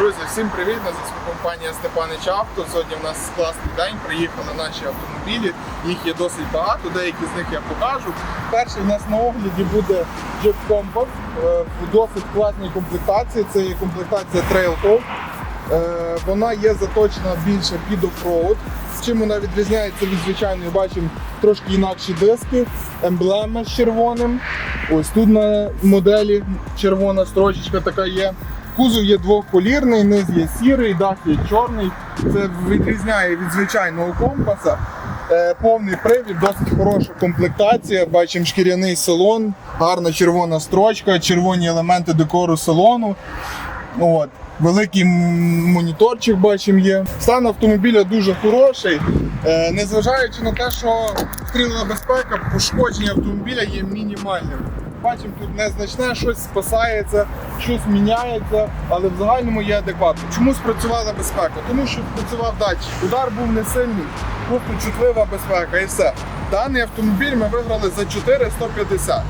Друзі, всім привіт! На зв'язку компанія Степанич Авто. Сьогодні в нас класний день. Приїхали наші автомобілі. Їх є досить багато, деякі з них я покажу. Перший у нас на огляді буде Jeep Compass е, в досить класній комплектації. Це є комплектація Trailhawk. Е, Вона є заточена більше під оффроуд. Чим вона відрізняється від звичайної, бачимо трошки інакші диски, емблема з червоним. Ось тут на моделі червона строчечка така є. Кузов є двохколірний, низ є сірий, дах є чорний. Це відрізняє від звичайного компаса. Е, повний привід, досить хороша комплектація. Бачимо шкіряний салон, гарна червона строчка, червоні елементи декору салону. От. Великий моніторчик бачимо є. Стан автомобіля дуже хороший. Е, незважаючи на те, що стрілена безпека, пошкодження автомобіля є мінімальним. Бачимо, тут незначне, щось спасається, щось міняється, але в загальному є адекватно. Чому спрацювала безпека? Тому що спрацював датчик. Удар був не сильний, просто чутлива безпека і все. Даний автомобіль ми виграли за 450.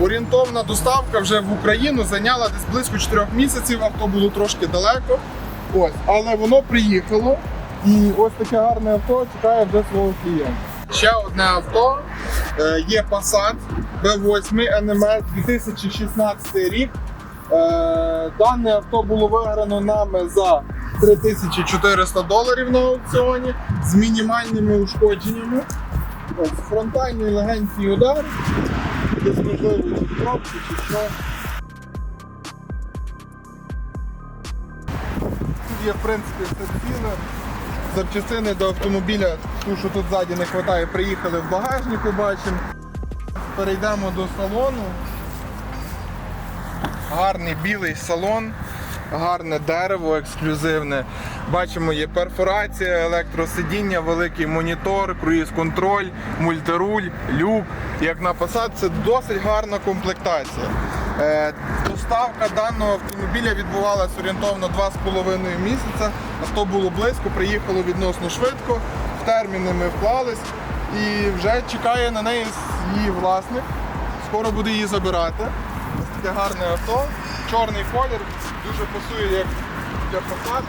Орієнтовна доставка вже в Україну зайняла десь близько 4 місяців. Авто було трошки далеко. Ось, але воно приїхало. І ось таке гарне авто чекає вже свого клієнта. Ще одне авто є Passat B8 NMS 2016 рік. Е, Дане авто було виграно нами за 3400 доларів на аукціоні з мінімальними ушкодженнями. Ось, фронтальний легенький удар, десь можливо чи кропки, чи що. Тут є, в принципі, все ціле. Запчастини до автомобіля, ту, що тут ззаді не вистачає, приїхали в багажнику, бачимо. Перейдемо до салону. Гарний білий салон, гарне дерево ексклюзивне. Бачимо, є перфорація, електросидіння, великий монітор, круїз-контроль, мультируль, люк. Як на Passat, це досить гарна комплектація. Е, Доставка даного автомобіля відбувалася орієнтовно 2,5 місяця. Авто було близько, приїхало відносно швидко. В терміни ми вклались і вже чекає на неї її власник. Скоро буде її забирати. Ось таке гарне авто. Чорний колір, дуже пасує як для Passat.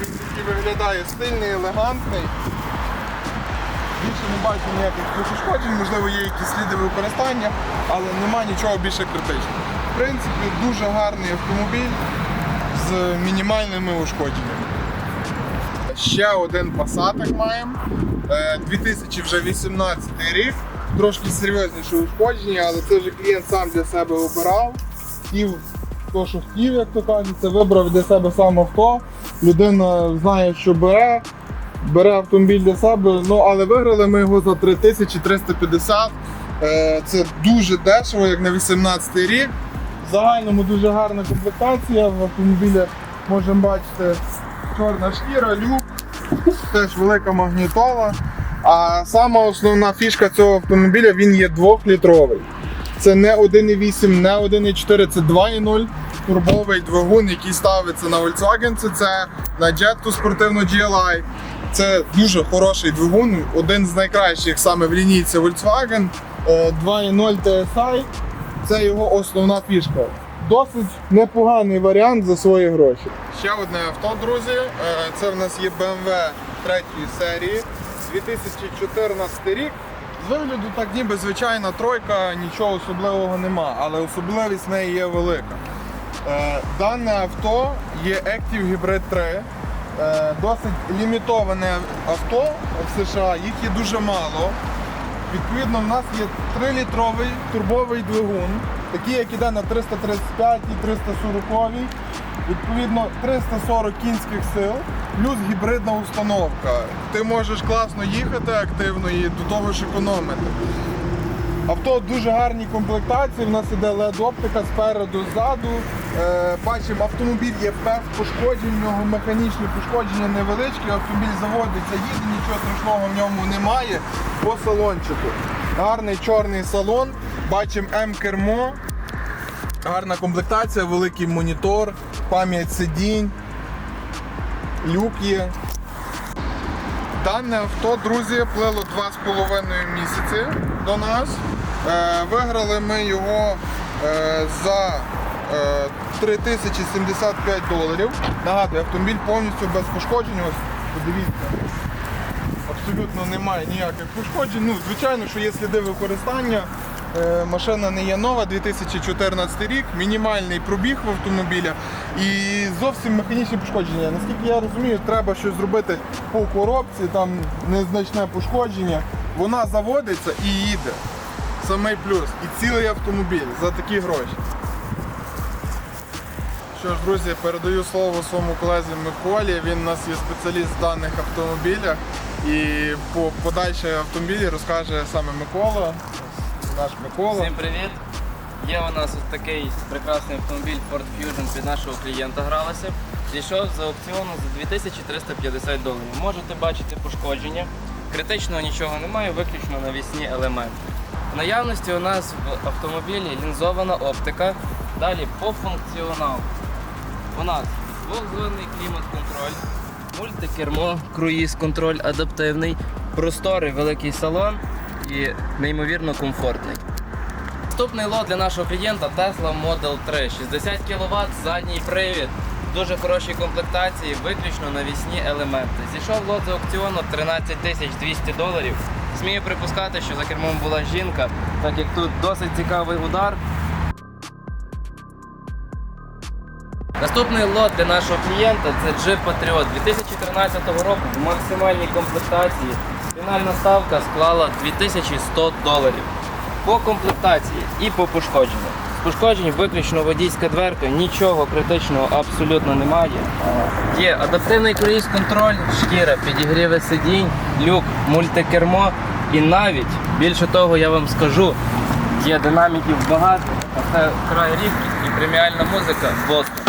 Він такий виглядає стильний, елегантний. Більше не бачу ніяких пошкоджень, можливо, є якісь сліди використання, але нема нічого більше критичного. В принципі, дуже гарний автомобіль з мінімальними ушкодженнями. Ще один Passat маємо. Е, 2018 рік. Трошки серйозніше ушкодження, але це вже клієнт сам для себе обирав. Хотів то, що хотів, як то кажеться, вибрав для себе сам авто. Людина знає, що бере, бере автомобіль для себе, ну але виграли ми його за 3350. Е, Це дуже дешево, як на 18 рік. В загальному дуже гарна комплектація. В автомобілі можемо бачити чорна шкіра, люк, теж велика магнітола. А сама основна фішка цього автомобіля він є 2-літровий. Це не 1,8, не 1,4, це 2,0 турбовий двигун, який ставиться на Volkswagen CC, на Jetta спортивну GLI. Це дуже хороший двигун, один з найкращих саме в лінійці Volkswagen. Е, 2,0 TSI. Це його основна фішка. Досить непоганий варіант за свої гроші. Ще одне авто, друзі. Е, Це в нас є BMW 3 серії, 2014 рік. З вигляду так ніби звичайна тройка, нічого особливого нема, але особливість в неї є велика. Е, Дане авто є Active Hybrid 3. Е, Досить лімітоване авто в США, їх є дуже мало. Відповідно, в нас є 3-літровий турбовий двигун, такий, як іде на 335 і 340. Відповідно, 340 кінських сил, плюс гібридна установка. Ти можеш класно їхати активно і до того ж економити. Авто дуже гарній комплектації. В нас іде LED-оптика спереду, ззаду. Е, бачимо, автомобіль є без пошкоджень, в нього механічні пошкодження невеличкі. Автомобіль заводиться, їде, нічого страшного в ньому немає. По салончику. Гарний чорний салон. Бачимо М-кермо. Гарна комплектація, великий монітор, пам'ять сидінь, люк є. Дане авто, друзі, плило 2,5 місяці до нас. Е, виграли ми його е, за е, 3075 доларів. Нагадую, автомобіль повністю без пошкоджень. Ось, подивіться. Абсолютно немає ніяких пошкоджень. Ну, звичайно, що є сліди використання. Е, Машина не є нова, 2014 рік, мінімальний пробіг в автомобіля і зовсім механічні пошкодження. Наскільки я розумію, треба щось зробити по коробці, там незначне пошкодження. Вона заводиться і їде. Самий плюс. І цілий автомобіль за такі гроші. Що ж, друзі, передаю слово своєму колезі Миколі. Він у нас є спеціаліст в даних автомобілях. І по подальші автомобілі розкаже саме Микола. Наш Микола. Всім привіт! Є у нас ось такий прекрасний автомобіль Ford Fusion під нашого клієнта гралася. Зійшов з аукціону за 2350 доларів. Можете бачити пошкодження. Критичного нічого немає, виключно навісні елементи. В наявності у нас в автомобілі лінзована оптика. Далі по функціоналу. У нас двохзонний клімат-контроль, мультикермо, круїз-контроль адаптивний, просторий великий салон і неймовірно комфортний. Наступний лот для нашого клієнта Tesla Model 3. 60 кВт, задній привід, дуже хорошій комплектації, виключно навісні елементи. Зійшов лот з аукціону 13 200 доларів. Смію припускати, що за кермом була жінка, так як тут досить цікавий удар. Наступний лот для нашого клієнта це Jeep Patriot 2013 року в максимальній комплектації. Фінальна ставка склала 2100 доларів. По комплектації і по пошкодженню. Пошкоджень виключно водійська дверка, нічого критичного абсолютно немає. Є адаптивний круїз-контроль, шкіра, підігріви сидінь, люк, мультикермо і навіть більше того я вам скажу, є динаміків багато, а це край рідкість і преміальна музика Boston.